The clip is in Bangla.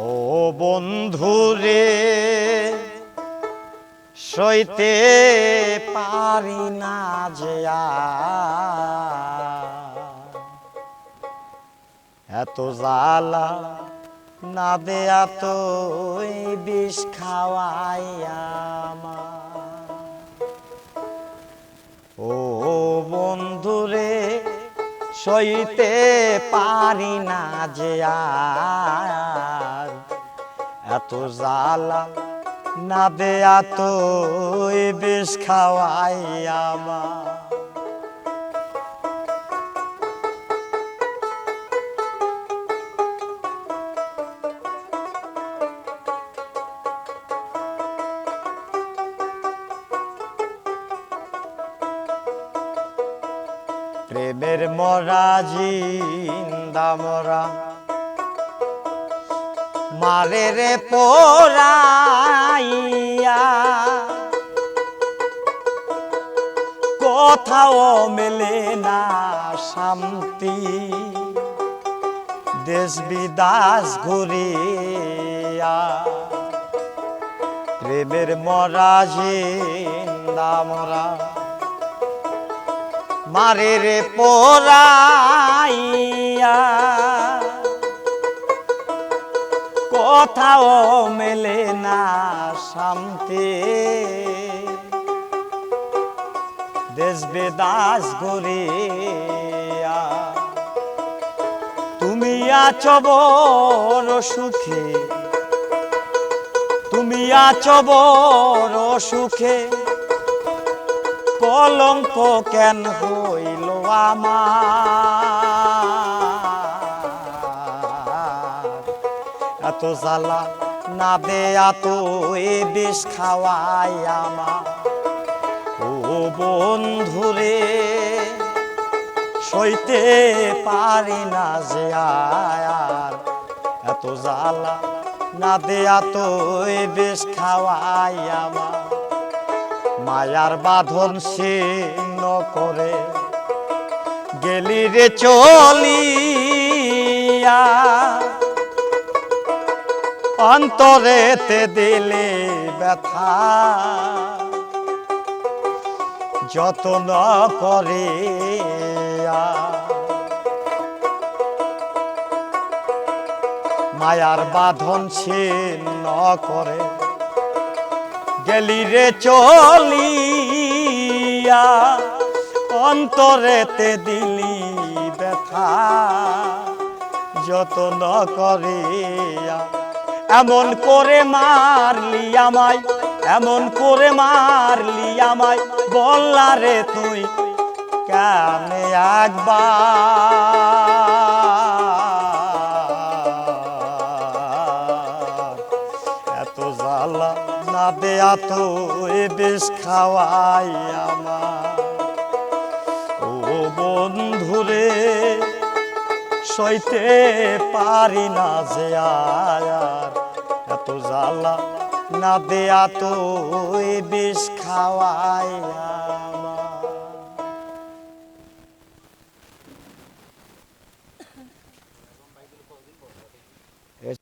ও বন্ধুরে সইতে পারি না যে এত জ্বালা না দেয়া তো বিষ খাওয়াইয়া আমার। সইতে পারি না যে আর। এত জ্বালা না দেয়া তো বিষ খাওয়াই আমার। প্রেমের মরা জিন্দা মরা। মারে রে পোরাইয়া কোথাও মেলে না শান্তি। দেশ বিদাস ঘুরিয়া। প্রেমের মরা জিন্দা মরা। মারে রে পোরাইয়া কোথাও মেলে না শান্তি। দেশ বেদাস গরিয়া তুমি আছো বড় সুখে। তুমি আছো বড় সুখে। কলঙ্ক কেন হইল আমার? এত জ্বালা না দেয়া তো এ বিষ খাওয়াই আমার। ও বন্ধুরে, সইতে পারি না যে আর। এত জ্বালা না দেয়া তো এ বিষ খাওয়াই আমার। মায়ার বাঁধন ছিন্ন করে গেলি রে চলিয়া। অন্তরেতে দিলে ব্যথা। যত্ন করে মায়ার বাঁধন ছিন্ন করে গেলি রে চলিয়া, অন্তরেতে দিলি ব্যথা, যত্ন করিয়া। এমন করে মারলি আমায়, এমন করে মারলি আমায়, বললা রে তুই, কেমনে একবার এত জ্বালা, না দেয়া তো এ বেশ খাওয়াই আমার। ও বন্ধুরে, সইতে পারি না যে আর। এত জ্বালা, না দেয়া তো এ বেশ খাওয়াই